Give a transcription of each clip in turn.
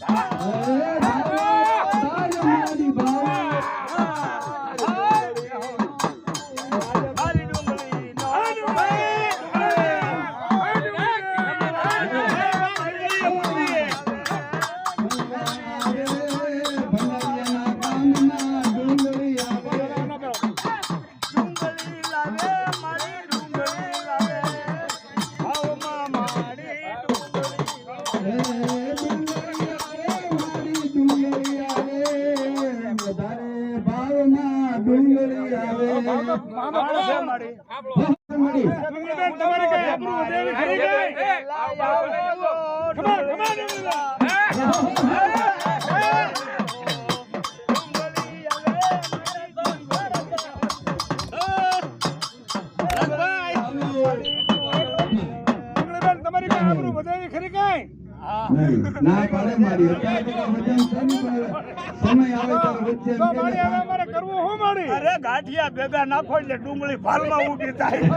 Yeah. આમાં આવે તમારી આબરૂ વધે ખરી કઈ? ના પાડે મારી અત્યારે તો સમય આવે ત્યારે વચ્ચે તો મારી હવે કરવું મારી? અરે ગાંઠિયા ભેગા નાખો એટલે ડુંગળી ફાલમાં ઊભી થાય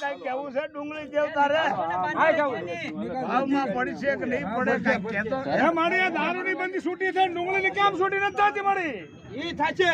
કઈ કેવું છે? ડુંગળી દેવતા રે ભાવમાં પડશે કે નહીં પડે કઈ? હે મારી આ દારૂની બંધી છૂટી થઈ ડુંગળીની કેમ છૂટી નથી થતી મારી? ઈ થાશે.